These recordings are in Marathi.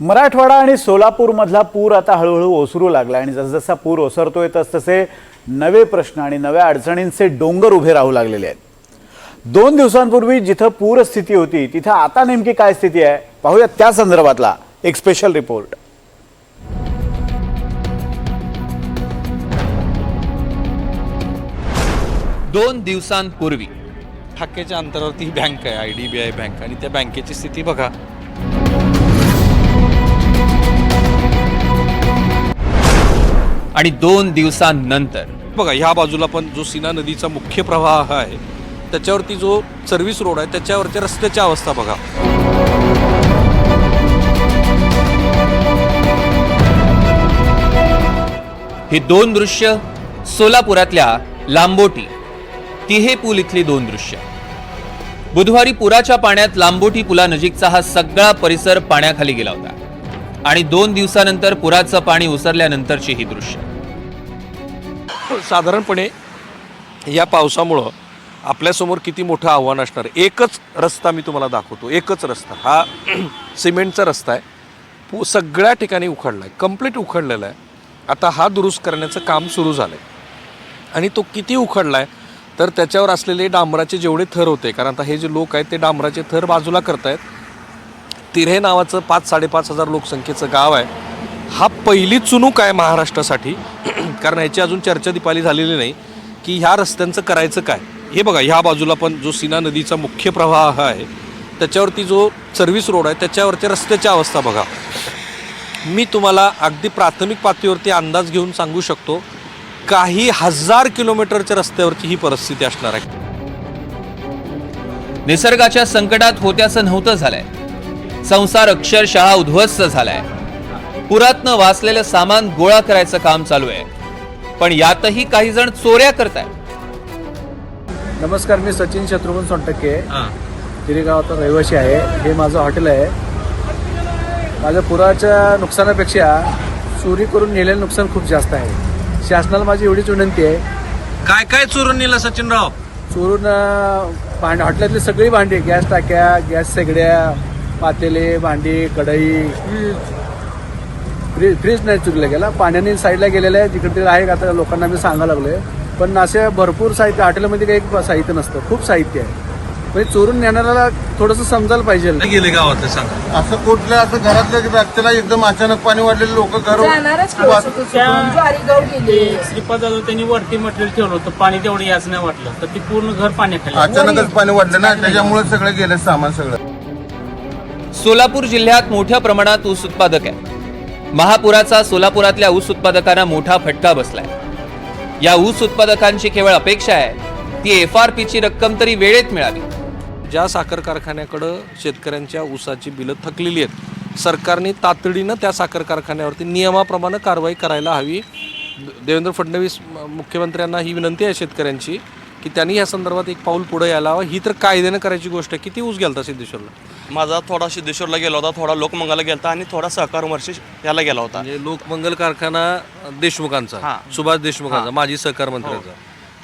मराठवाडा आणि सोलापूरमधला पूर आता हळूहळू ओसरू लागला आणि जसजसा पूर ओसरतोय तसतसे नवे प्रश्न आणि नव्या अडचणींचे डोंगर उभे राहू लागलेले आहेत. दोन दिवसांपूर्वी जिथं पूरस्थिती होती तिथं आता नेमकी काय स्थिती आहे पाहूया त्या संदर्भातला एक स्पेशल रिपोर्ट दोन दिवसांपूर्वी. ठाक्याच्या अंतरावरती ही बँक आहे I D B I bank आणि त्या बँकेची स्थिती बघा. आणि दोन दिवसांनंतर. बघा ह्या बाजूला पण जो सीना नदीचा मुख्य प्रवाह आहे त्याच्यावरती जो सर्व्हिस रोड आहे त्याच्यावरच्या रस्त्याची अवस्था बघा. ही दोन दृश्य सोलापुरातल्या लांबोटी. तिहे पूल इथली दोन दृश्य. बुधवारी पुराच्या पाण्यात लांबोटी पुलानजीकचा हा सगळा परिसर पाण्याखाली गेला होता. आणि दोन दिवसानंतर पुराचं पाणी ओसरल्यानंतरची ही दृश्य. साधारणपणे या पावसामुळं आपल्यासमोर किती मोठं आव्हान असणार? एकच रस्ता मी तुम्हाला दाखवतो. एकच रस्ता. हा सिमेंटचा रस्ता आहे. पू सगळ्या ठिकाणी उखडला आहे कंप्लीट उखडलेला आहे. आता हा दुरुस्त करण्याचं काम सुरू झालं आहे आणि तो किती उखडला आहे तर त्याच्यावर असलेले डांबराचे जेवढे थर होते कारण आता हे जे लोक आहेत ते डांबराचे थर बाजूला करतायत. तिरे नावाचं पाच साडेपाच हजार लोकसंख्येचं गाव आहे. हा पहिली चुनूक आहे महाराष्ट्रासाठी. कारण याची अजून चर्चा दिपाली झालेली नाही की ह्या रस्त्यांचं करायचं काय? हे बघा ह्या बाजूला पण जो सीना नदीचा मुख्य प्रवाह आहे त्याच्यावरती जो सर्व्हिस रोड आहे त्याच्यावरच्या रस्त्याची अवस्था बघा. मी तुम्हाला अगदी प्राथमिक पातळीवरती अंदाज घेऊन सांगू शकतो काही हजार किलोमीटरच्या रस्त्यावरची ही परिस्थिती असणार आहे. निसर्गाच्या संकटात होत्याचं नव्हतं झालंय. संसार अक्षरशः उद्ध्वस्त झालाय. पुरातनं वाचलेलं सामान गोळा करायचं काम चालू आहे. पण यातही काही जण चोऱ्या करतायत. नमस्कार मी सचिन शत्रुघ्न सोनटक्के. तिरेगावाचा रहिवासी आहे. हे माझं हॉटेल आहे. माझ्या पुराच्या नुकसानापेक्षा चोरी करून नेलेलं नुकसान खूप जास्त आहे. शासनाला माझी एवढीच विनंती आहे. काय काय चोरून नेलं सचिनराव? चोरून भांड हॉटेलातली सगळी भांडी गॅस टाक्या गॅस शेगड्या पातेले भांडी कढई फ्रीज फ्रीज नाही चुकलं गेला. पाण्याने साईडला गेलेलं आहे तिकडे ते आहे आता लोकांना मी सांगायला लागलोय. पण असे भरपूर साहित्य हॉटेलमध्ये काही साहित्य नसतं. खूप साहित्य आहे. म्हणजे चोरून नेणाऱ्याला थोडंसं समजायला पाहिजे. गेले गावात सांगा. असं कुठलं असं घरातल्या व्यक्तीला एकदम अचानक पाणी वाढलेले लोक घर श्रीपाद त्यांनी वरती मटेरियल ठेवलं होतं. पाणी तेवढं याच नाही वाटलं. तर ती पूर्ण घर पाण्याखाली. अचानकच पाणी वाढलं ना त्याच्यामुळे सगळं गेलं सामान सगळं. सोलापूर जिल्ह्यात मोठ्या प्रमाणात ऊस उत्पादक आहे. महापुराचा सोलापुरातल्या ऊस उत्पादकांना मोठा फटका बसलाय. या ऊस उत्पादकांची केवळ अपेक्षा आहे ती एफ आर पीची रक्कम तरी वेळेत मिळावी. ज्या साखर कारखान्याकडं शेतकऱ्यांच्या ऊसाची बिलं थकलेली आहेत सरकारने तातडीनं त्या साखर कारखान्यावरती नियमाप्रमाणे कारवाई करायला हवी. देवेंद्र फडणवीस मुख्यमंत्र्यांना ही विनंती आहे शेतकऱ्यांची की त्यांनी या संदर्भात एक पाऊल पुढे यायला हवं. ही तर कायद्यानं करायची गोष्ट आहे. किती ऊस गेलता सिद्धेश्वरला? माझा थोडा सिद्धेश्वरला गेला होता थोडा लोकमंगलला गेला होता आणि थोडा सहकार वर्ष याला गेला होता म्हणजे लोकमंगल कारखाना देशमुखांचा हां. सुभाष देशमुखांचा माजी सहकार मंत्र्याचा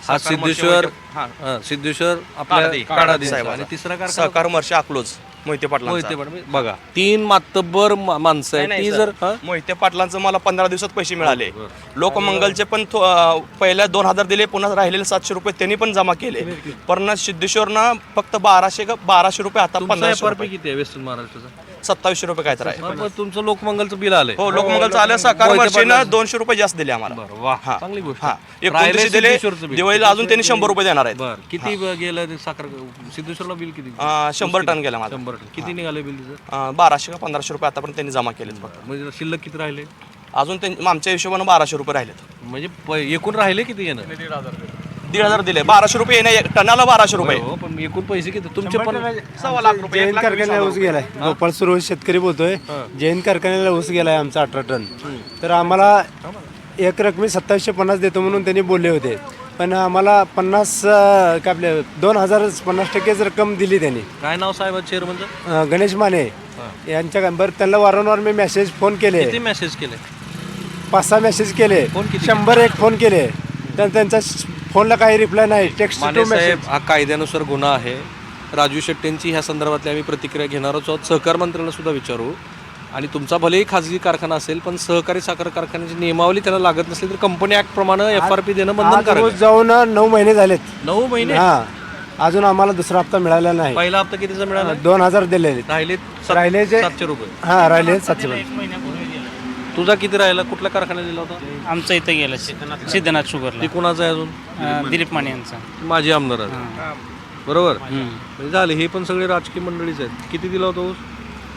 हा सहकार सिद्धेश्वर मंत्री हां. हां, सिद्धेश्वर. आपल्या काळादी साहेबाचा. आणि तिसरा कारखाना सहकार वर्ष अकलोज मोहिते पाटलांचा. मोहिते पाटील बघा तीन मातब्बर मा- माणसं नाही, ती. जर हा? मोहिते पाटलांचं मला पंधरा दिवसात पैसे मिळाले. लोकमंगलचे पण थो- अं, पहिल्या दोन हजार दिले पुन्हा राहिलेले सातशे रुपये त्यांनी पण जमा केले. पण सिद्धेश्वरनं फक्त बाराशे बाराशे रुपये आता तुमचा पंधराशे FRP रुपये. किती आहे वेस्टर्न महाराष्ट्राचा? सत्तावीसशे रुपये काय तर आहे. मग तुमचं लोकमंगलचं बिल आलंय. हो लोकमंगलचं आलं मोहिते वर्षीनं. दोनशे रुपये जास्त दिले आम्हाला. बरं वा हा. चांगली गोष्ट. हा एकोणतीसशे दिले सिद्धेश्वरचं बिल. दिवाळीला अजून त्यांनी शंभर रुपये देणार आहेत. बरं किती गेलं ते साखर सिद्धेश्वरला बिल किती? अं, शंभर टन गेला माझा. शंभर टन. किती निघाले बिल तिचं? अं, बाराशे का पंधराशे रुपये आतापर्यंत त्यांनी जमा केलेत म्हणजे शिल्लक किती राहिले? अजून त्यां- आमच्या हिशोबानं बाराशे रुपये राहिलेत. म्हणजे प- एकूण राहिले किती येणं? दीड हजार दिले. बाराशे रुपये येणे टनाला बाराशे रुपये. हो पण एकूण पैसे किती? तुमचे पण सव्वा लाख रुपये एक जैन लाख वीस कारखान्याला हजार ऊस गेलाय. गोपाळ सुरवत शेतकरी बोलतोय. जैन कारखान्याला ऊस गेलाय आमचा अठरा टन. तर आम्हाला एक रकमी सत्तावीसशे पन्नास देतो म्हणून त्यांनी बोलले होते. पण आम्हाला पन्नास अं, काय आपले दोन हजार पन्नास टक्केच रक्कम दिली त्यांनी. काय नाव साहेब चेअरमनचं अं, गणेश माने. यांच्या बरं त्यांना वारंवार मी मेसेज फोन केले. किती मेसेज केले? पाच सहा मेसेज केले. शंभर एक फोन केले. तर त्यांचा फोनला काही रिप्लाय नाही टेक्स्ट माने टू साहेब मेसेज हा कायद्यानुसार गुन्हा आहे. राजू शेट्टींची ह्या संदर्भातली आम्ही प्रतिक्रिया घेणारच आहोत. सहकार मंत्र्यांना सुद्धा विचारू. आणि तुमचा भलेही खाजगी कारखाना असेल पण सहकारी साखर कारखान्याची नियमावली त्याला लागत नसली तर कंपनी ऍक्ट प्रमाणे एफ आर पी देणं आज बंधनकारक रोज आहे. जाऊन नऊ महिने झालेत. नऊ महिने? हा. अजून आम्हाला दुसरा हप्ता मिळाला नाही. पहिला हप्ता कितीचा मिळाला? दोन हजार दिलेले. राहिले सात- राहिले जे- सातशे रुपये. हा राहिले सातशे रुपये. तुझा किती राहिला? कुठल्या कारखान्यात दिला होता? आमचं इथं गेलं सिद्धनाथ सिद्धनाथ शुगरला. ती कुणाचा आहे अजून? अं, दिलीप माने. यांचा. माझी आमदार आहे बरोबर? म्हणजे झाले हे पण सगळे राजकीय मंडळीच आहेत. किती दिला होता ऊस?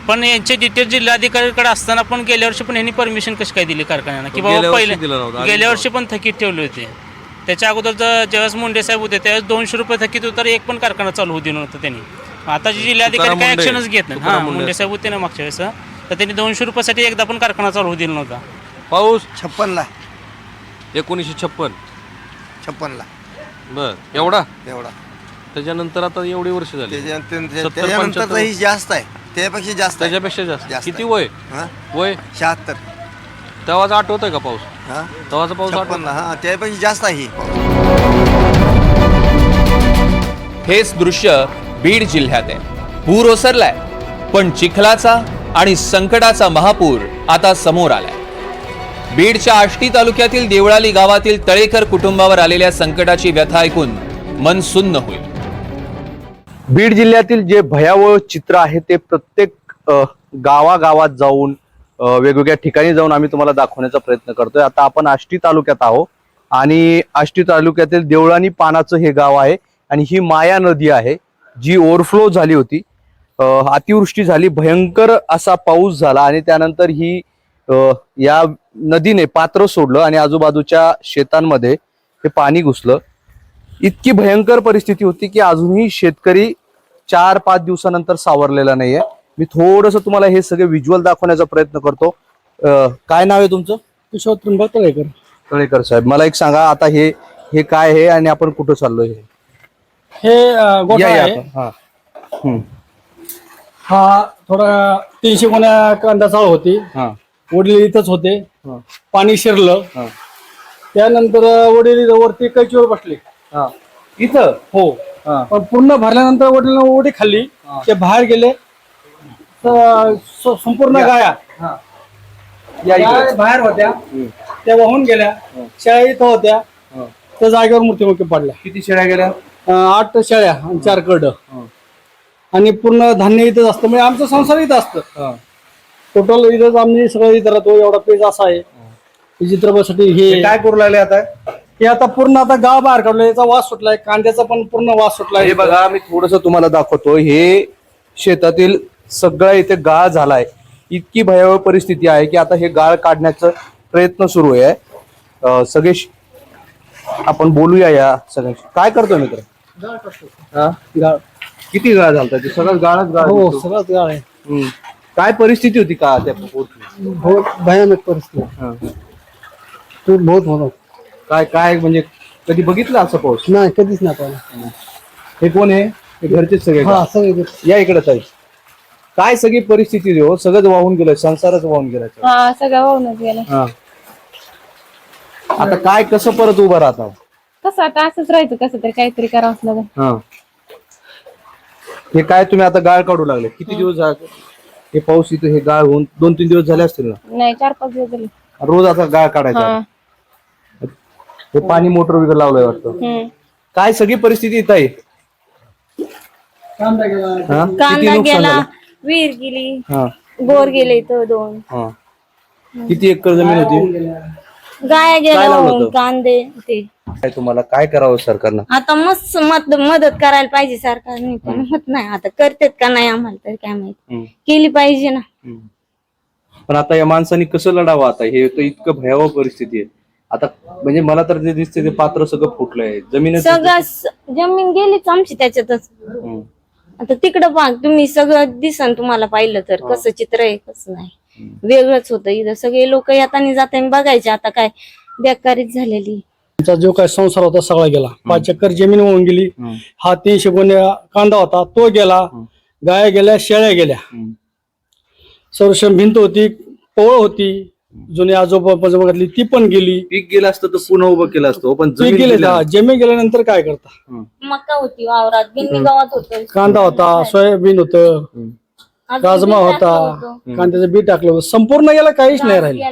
पण यांचे डिटेल जिल्हाधिकारीकडे असताना पण गेल्या वर्षी पण यांनी परमिशन कशी काय दिली कारखान्याला? की गेल्या बाबा वर्षी पहिले दिलं नव्हतं, गेल्या वर्षी पण थकीत ठेवले होते. त्याच्या अगोदर ज्यावेळेस मुंडे साहेब होते त्यावेळेस दोनशे रुपये थकीत होतं तर एक पण कारखाना चालू होऊ दिलं नव्हतं त्यांनी. आता जे जिल्हाधिकारी तुकाराम काय मुंडे. ऍक्शनच घेत नाही. तुकाराम हा मुंडे. मुंडे साहेब होते ना मागच्या वेळेस तर त्यांनी दोनशे रुपयासाठी एकदा पण कारखाना चालू होऊ दिला नव्हता. पाऊस? छप्पनला. एकोणीसशे छप्पन. छप्पनला. बर एवढा? एवढा. त्याच्यानंतर आता एवढी वर्ष झाली. सत्तर, पंच्याहत्तर. ही जास्त आहे. त्यापेक्षा जास्त आहे. त्याच्यापेक्षा जास्त. जास्त किती आहे. वय? हा? वय? शहात्तर. तेव्हाचा आठवतोय का पाऊस? हा? तेव्हाचा पाऊस आठवत छप्पनला. हा त्यापेक्षा जास्त आहे ही. हेच दृश्य बीड जिल्ह्यात आहे. पूर ओसरलाय पण चिखलाचा आणि संकटाचा महापूर आता समोर आलाय. बीडच्या आष्टी तालुक्यातील देवळाली गावातील तळेकर कुटुंबावर आलेल्या संकटाची व्यथा ऐकून मन सुन्न होईल. बीड जिल्ह्यातील जे भयावह चित्र आहे ते प्रत्येक अ, गावागावात जाऊन अ, वेगवेगळ्या ठिकाणी जाऊन आम्ही तुम्हाला दाखवण्याचा प्रयत्न करतोय. आता आपण आष्टी तालुक्यात आहोत आणि आष्टी तालुक्यातील देवळानी पानाचं हे गाव आहे आणि ही माया नदी आहे जी ओव्हरफ्लो झाली होती. अतिवृष्टी झाली भयंकर असा पाऊस झाला आणि त्यानंतर ही या नदीने पात्र सोडलं आणि आजूबाजूच्या शेतांमध्ये हे पाणी घुसलं. इतकी भयंकर परिस्थिती होती की अजूनही शेतकरी चार पाच दिवसानंतर सावरलेला नाहीये. मी थोडस तुम्हाला हे सगळे व्हिज्युअल दाखवण्याचा प्रयत्न करतो. काय नाव आहे तुमचं? किशोर त्र्यंबक तळेकर. तळेकर साहेब मला एक सांगा आता हे हे काय आहे आणि आपण कुठं चाललोय हे? गोठा आहे. हा थोडा तीनशे गुन्ह्या कांदा चाळ होती. हा. वडील इथंच होते. हा. पाणी शिरलं. हा. त्यानंतर वडील इथं वरती कैचीवर बसले. हा. इथं? हो. हा. पण पूर्ण भरल्यानंतर वडील उडी खाल्ली. ते बाहेर गेले. तर स- संपूर्ण गाया. या इकडे. बाहेर होत्या. त्या वाहून गेल्या. शेळ्या इथं होत्या. त्या जागेवर मृत्युमुखी पडल्या. किती शेळ्या गेल्या? अं, आठ शेळ्या आणि चार करड आणि पूर्ण धान्य इथंच असतं. म्हणजे आमचं संसार इथं असतं. टोटल इथंच आम्ही सगळं इथं राहतो. एवढा पेज असा आहे. चित्रपटासाठी हे हे काय करू लागले आता? हे आता पूर्ण आता गाव बाहेर काढलं. याचा वास सुटलाय. कांद्याचा पण पूर्ण वास सुटलाय. हे बघा मी थोडस तुम्हाला दाखवतो. हे शेतातील सगळं इथे गाळ झालाय. इतकी भयावह परिस्थिती आहे की आता हे गाळ काढण्याचा प्रयत्न सुरू आहे. सगळे आपण बोलूया या सगळ्यांशी. काय करतोय मित्र? हा? गाळ. किती गाळ झालता ते? सगळं गाळच गाळ हो दिसतो. सगळंच गाळ आहे. हम्म. काय परिस्थिती होती का त्या पोटची? बहुत भयानक परिस्थिती. हा. खूप बहुत होतो. काय काय म्हणजे कधी बघितलं असं पाऊस नाही कधीच नाही पाहिलं. हे कोण आहे? हे घरचेच सगळे का? हा सगळे या इकडे ताई. काय सगळी परिस्थिती हो? सगळंच वाहून गेलं संसारच वाहून गेला. हा सगळं वाहूनच गेलं. हा. आता काय कसं परत उभं राहता कसं आता असंच राहायचं कसं तरी काहीतरी करावंच लागेल. हा. हे काय तुम्ही आता गाळ काढू लागले? किती दिवस झाले? हे पाऊस इथे हे गाळ होऊन दोन तीन दिवस झाले असतील ना? नाही चार पाच दिवस झाले. रोज आता गाळ काढायचा. हा. हे पाणी मोटर वगैरे लावलंय वाटतं. हम्म. काय सगळी परिस्थिती इथं आहे? कांदा गेला हा? किती कांदा नुकसान गेला झालं? विहीर गेली हा. बोर गेले इथं दोन. हा. किती एकर जमीन होती? गाया गेल्या लावलं वाहून, होतं? कांदे ते. काय तुम्हाला काय करावं सरकारनं? आता मस्त मत मदत करायला पाहिजे सरकारने पण होत नाही. आता करतेत का नाही आम्हाला तर काय माहिती. हम्म. केली पाहिजे ना. पण आता या माणसांनी कसं लढावं आता? हे तर इतकं भयावह परिस्थिती आहे. आता म्हणजे मला तर जे दिसते ते पात्र सगळं फुटलंय. जमीन सगळं स- जमीन गेलीच आमची त्याच्यातच. आता तिकडं पहा तुम्ही सगळं दिसन तुम्हाला पाहिलं तर. कसं चित्र आहे कसं नाही. वेगळंच होतं. इथं सगळे लोक येताना जाताना बघायचे. आता काय बेकारीच झालेली. आमचा जो काय संसार होता सगळा गेला. पाच एकर जमीन होऊन गेली. हा तीनशे गुन्हे कांदा होता तो गेला. गाया गेल्या शेळ्या गेल्या. संरक्षण भिंत होती पोळ होती. जुनी आजोबा बघितली ती पण गेली. पीक गेलं असतं तर पुन्हा उभं केलं असतं. पण ती जमीन गेले गेलं- हा, जमीन गेल्यानंतर काय करता? मका होती वावरात गिन्नी गावात होत. कांदा होता सोयाबीन होतं. राजमा होता. कांद्याचं बी टाकलं होतं. संपूर्ण गेला काहीच नाही राहिलं.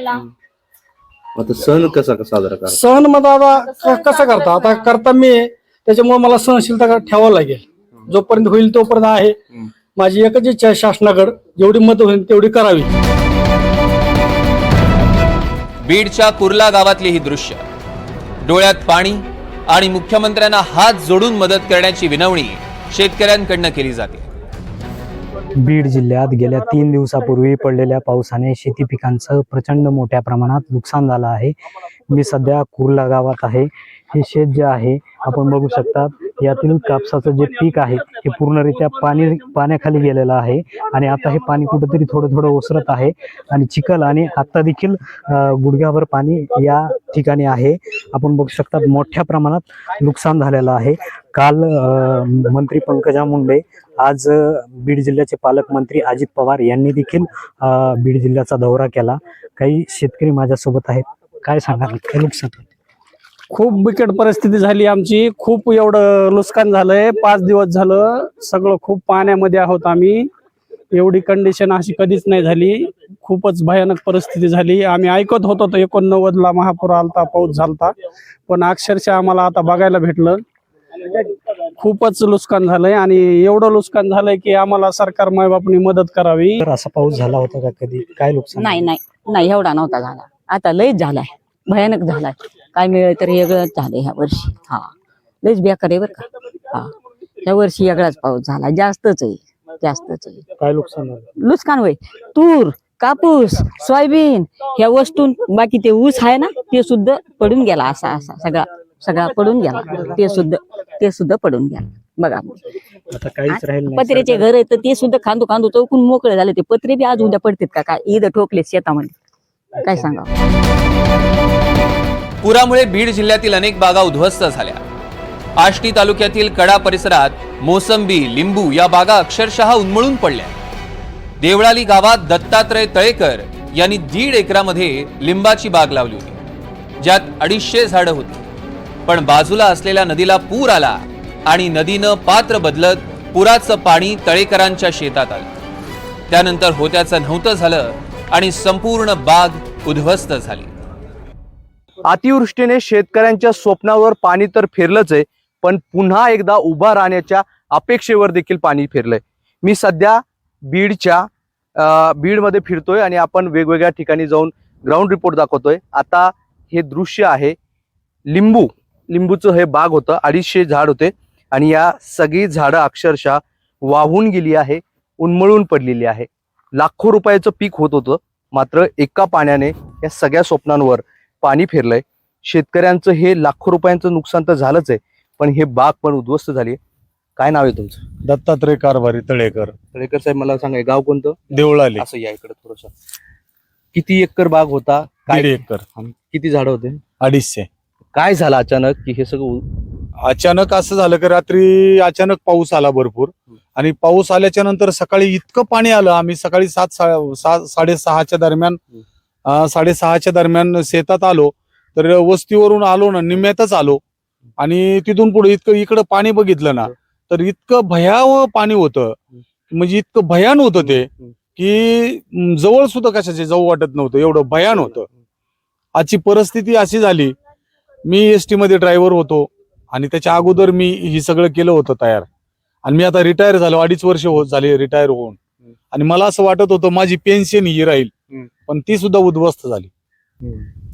आता सण कसा साजरा करा सण मग आता क- कसं करता? आता करता मी आहे, त्याच्यामुळे मला सहनशीलता का- ठेवावं लागेल. जोपर्यंत होईल तोपर्यंत आहे. माझी एकच इच्छा आहे शासनाकडे जेवढी मत होईल तेवढी करावी. बीडच्या कुर्ला गावातली ही दृश्य. डोळ्यात पाणी आणि मुख्यमंत्र्यांना हात जोडून मदत करण्याची विनवणी शेतकऱ्यांकडनं केली जाते. बीड जिल्ह्यात गेल्या तीन दिवसापूर्वी पडलेल्या पावसाने शेती पिकांचं प्रचंड मोठ्या प्रमाणात नुकसान झालं आहे. मी सध्या कुर्ला गावात आहे. हे शेत जे आहे आपण बघू शकता यातील कापसाचं जे पीक आहे हे पूर्णरित्या पाणी पाण्याखाली गेलेलं आहे. आणि आता हे पाणी कुठंतरी थोडं थोडं ओसरत आहे. आणि चिखल आणि आता देखील गुडघ्यावर गुडघ्याभर पाणी या ठिकाणी आहे. आपण बघू शकता मोठ्या प्रमाणात नुकसान झालेलं आहे. काल मंत्री पंकजा मुंडे आज बीड जिल्ह्याचे पालकमंत्री अजित पवार यांनी देखील बीड जिल्ह्याचा दौरा केला. काही शेतकरी माझ्यासोबत आहेत. काय सांगाल? काय नुकसान? खूप बिकट परिस्थिती झाली आमची. खूप एवढं नुकसान झालंय. पाच दिवस झालं. सगळं खूप पाण्यामध्ये आहोत आम्ही. एवढी कंडिशन अशी कधीच नाही झाली. खूपच भयानक परिस्थिती झाली. आम्ही ऐकत होतो तर एकोणनव्वदला महापूर आलता पाऊस झालता. पण अक्षरशः आम्हाला आता बघायला भेटलं. खूपच नुकसान झालंय आणि एवढं नुकसान झालंय की आम्हाला सरकार मायबापनी मदत करावी. तर असा पाऊस झाला होता का कधी? काय नुकसान नाही नाही नाही एवढा नव्हता झाला. आता लयच झालाय. भयानक झालाय. काय मिळेल तर वेगळंच झालंय ह्या वर्षी. हा. लयच बेकार आहे बरं का. हा. ह्या वर्षी वेगळाच पाऊस झाला. जास्तच आहे. जास्तच आहे. काय नुकसान झालं? नुकसान होय. तूर कापूस सोयाबीन ह्या वस्तू बाकी ते ऊस आहे ना ते सुद्धा पडून गेला असा असा सगळा सगळा पडून गेला. ते सुद्धा ते सुद्धा पडून गेला. बघा. आता काहीच राहील नाही पत्र्याचे घर आहे तर ते सुद्धा खांदू खांदू चौकून मोकळे झाले. ते पत्रे बी आज उद्या पडतात का? काय? ईद ठोकले शेतामध्ये. काय सांगा? पुरामुळे बीड जिल्ह्यातील अनेक बागा उद्ध्वस्त झाल्या. आष्टी तालुक्यातील कडा परिसरात मोसंबी लिंबू या बागा अक्षरशः उन्मळून पडल्या. देवळाली गावात दत्तात्रय तळेकर यांनी दीड एकरामध्ये लिंबाची बाग लावली होती. ज्यात अडीचशे झाडं होती. पण बाजूला असलेल्या नदीला पूर आला आणि नदीनं पात्र बदलत पुराचं पाणी तळेकरांच्या शेतात आलं. त्यानंतर होत्याचं नव्हतं झालं आणि संपूर्ण बाग उद्ध्वस्त झाली. अतिवृष्टीने शेतकऱ्यांच्या स्वप्नावर पाणी तर फिरलंच आहे पण पुन्हा एकदा उभा राहण्याच्या अपेक्षेवर देखील पाणी फिरलंय. मी सध्या बीडच्या बीडमध्ये फिरतोय आणि आपण वेगवेगळ्या ठिकाणी जाऊन ग्राउंड रिपोर्ट दाखवतोय. आता हे दृश्य आहे लिंबू लिंबूचं हे बाग होतं अडीचशे झाड होते आणि या सगळी झाडं अक्षरशः वाहून गेली आहे उन्मळून पडलेली आहे. लाखो रुपयाचं पीक होत होतं. मात्र एका पाण्याने या सगळ्या स्वप्नांवर पाणी फिरलंय. शेतकऱ्यांचं हे लाखो रुपयांचं नुकसान तर झालंच आहे पण हे बाग पण उद्ध्वस्त झाली काय नाव आहे तुमचं? दत्तात्रय कारभारी तळेकर. तळेकर साहेब मला सांगा गाव कोणतं? देवळाली. असं या इकडे थोडस. किती एकर बाग होता? दीड काय एकर. किती झाडं होते? अडीचशे. काय झालं अचानक की हे सगळं अचानक असं झालं की रात्री अचानक पाऊस आला भरपूर. आणि पाऊस आल्याच्यानंतर सकाळी इतकं पाणी आलं आम्ही सकाळी सात सा- साडेसहाच्या दरम्यान साडेसहाच्या दरम्यान शेतात आलो. तर वस्तीवरून आलो ना निम्यातच आलो. आणि तिथून पुढे इतकं इकडं पाणी बघितलं ना तर इतकं भयावह पाणी होतं. म्हणजे इतकं भयान होतं ते की जवळ सुद्धा कशाचे जाऊ वाटत नव्हतं एवढं भयान होतं. आजची परिस्थिती अशी झाली. मी एस टी मध्ये ड्रायव्हर होतो. आणि त्याच्या अगोदर मी ही सगळं केलं होतं तयार. आणि मी आता रिटायर झालो अडीच वर्ष होत झाली रिटायर होऊन. आणि मला असं वाटत होतं माझी पेन्शन ही राहील. पण ती सुद्धा उद्ध्वस्त झाली.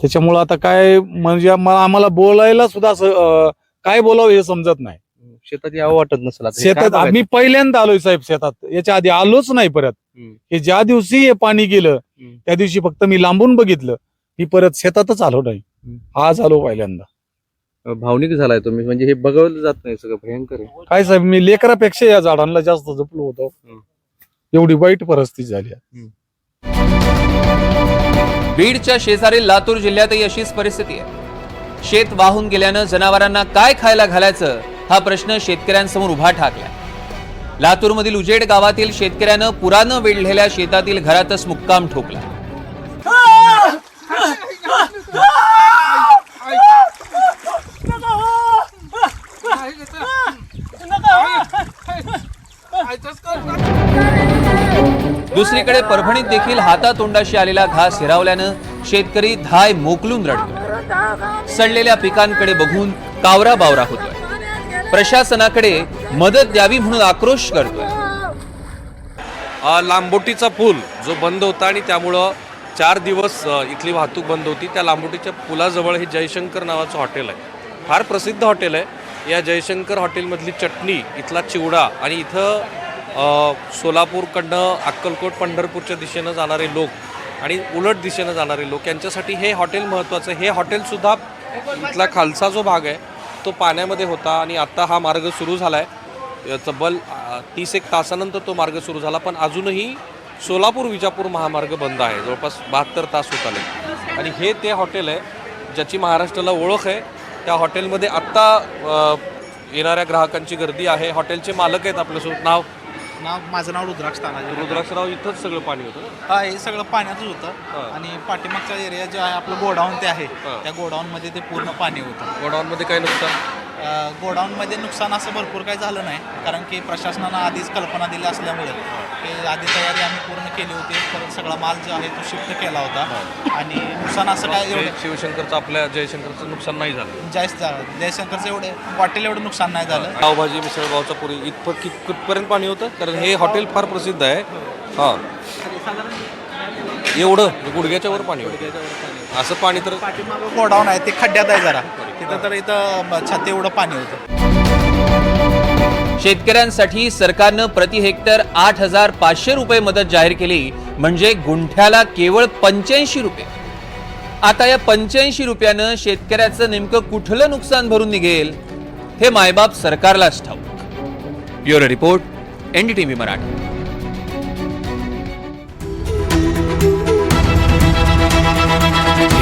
त्याच्यामुळं आता काय म्हणजे आम्हाला बोलायला सुद्धा असं काय बोलावं हे समजत नाही. शेतात यावं वाटत नसेल शेतात? मी पहिल्यांदा आलोय साहेब शेतात. याच्या आधी आलोच नाही परत. हे ज्या दिवशी हे पाणी गेलं. त्या दिवशी फक्त मी लांबून बघितलं. मी परत शेतातच आलो नाही. आज आलो पहिल्यांदा. भावनिक झालाय तुम्ही. म्हणजे हे बघवलं जात नाही सगळं भयंकर आहे. काय साहेब मी लेकरापेक्षा या झाडांना जास्त जपलो होतो. हम्म. एवढी वाईट परिस्थिती झाली आहे. बीडच्या शेजारील लातूर जिल्ह्यातही अशीच परिस्थिती आहे. शेत वाहून गेल्यानं जनावरांना काय खायला घालायचं हा प्रश्न शेतकऱ्यांसमोर उभा ठाकला लातूरमधील उजेड गावातील शेतकऱ्यानं पुरानं वेढलेल्या शेतातील घरातच मुक्काम ठोकला. दुसरीकडे परभणीत देखील हातातोंडाशी आलेला घास हिरावल्यानं शेतकरी धाय मोकलून रडतोय सडलेल्या पिकांकडे बघून कावरा बावरा होतोय. प्रशासनाकडे मदत द्यावी म्हणून आक्रोश करतोय. लांबोटीचा पूल जो बंद होता आणि त्यामुळं चार दिवस इथली वाहतूक बंद होती. त्या लांबोटीच्या पुलाजवळ हे जयशंकर नावाचं हॉटेल आहे. फार प्रसिद्ध हॉटेल आहे. या जयशंकर हॉटेलमधली चटणी इथला चिवडा आणि इथं सोलापूरकडनं अक्कलकोट पंढरपूरच्या दिशेनं जाणारे लोक आणि उलट दिशेनं जाणारे लोक यांच्यासाठी हे हॉटेल महत्त्वाचं आहे. हे हॉटेलसुद्धा इथला खालचा जो भाग आहे तो पाण्यामध्ये होता आणि आत्ता हा मार्ग सुरू झाला आहे तब्बल तीस एक तासानंतर तो मार्ग सुरू झाला पण अजूनही सोलापूर विजापूर महामार्ग बंद आहे. जवळपास बहात्तर तास होत आले. आणि हे ते हॉटेल आहे ज्याची महाराष्ट्राला ओळख आहे. त्या हॉटेलमध्ये आत्ता येणाऱ्या ग्राहकांची गर्दी आहे. हॉटेलचे मालक आहेत आपल्यासोबत. नाव? नाव माझं नाव रुद्राक्ष तानाजी रुद्राक्षराव इथंच सगळं पाणी होतं हा हे सगळं पाण्यातच होतं. आणि पाठीमागचा एरिया जो आहे आपलं गोडाऊन ते आहे. त्या गोडाऊनमध्ये ते पूर्ण पाणी होतं. गोडाऊनमध्ये काय नुकसान? गोडाऊनमध्ये नुकसान असं भरपूर काही झालं नाही कारण की प्रशासनानं आधीच कल्पना दिली असल्यामुळे ते आधी तयारी आम्ही पूर्ण केली होती परत सगळा माल जो आहे तो शिफ्ट केला होता आणि नुकसान असं काय जय- एवढं शिवशंकरचं आपल्या जयशंकरचं नुकसान नाही झालं झालं जयशंकरचं एवढे वाटेल एवढं नुकसान नाही झालं पावभाजी मिसळगावचा पुरी इथपर कित कुठपर्यंत पाणी होतं कारण हे हॉटेल फार प्रसिद्ध आहे हां एवढं? गुडघ्याच्या वर पाणी असं पाणी तर पाठीमागं गोडाऊन आहे ते खड्ड्यात आहे जरा. तिथं तर इथं छाती एवढं पाणी होतं. शेतकऱ्यांसाठी सरकारनं प्रति हेक्टर आठ हजार पाचशे रुपये मदत जाहीर केली म्हणजे गुंठ्याला केवळ पंच्याऐंशी रुपये. आता या पंच्याऐंशी रुपयानं शेतकऱ्याचं नेमकं कुठलं नुकसान भरून निघेल हे मायबाप सरकारलाच ठाऊक. Bureau report NDTV Marathi.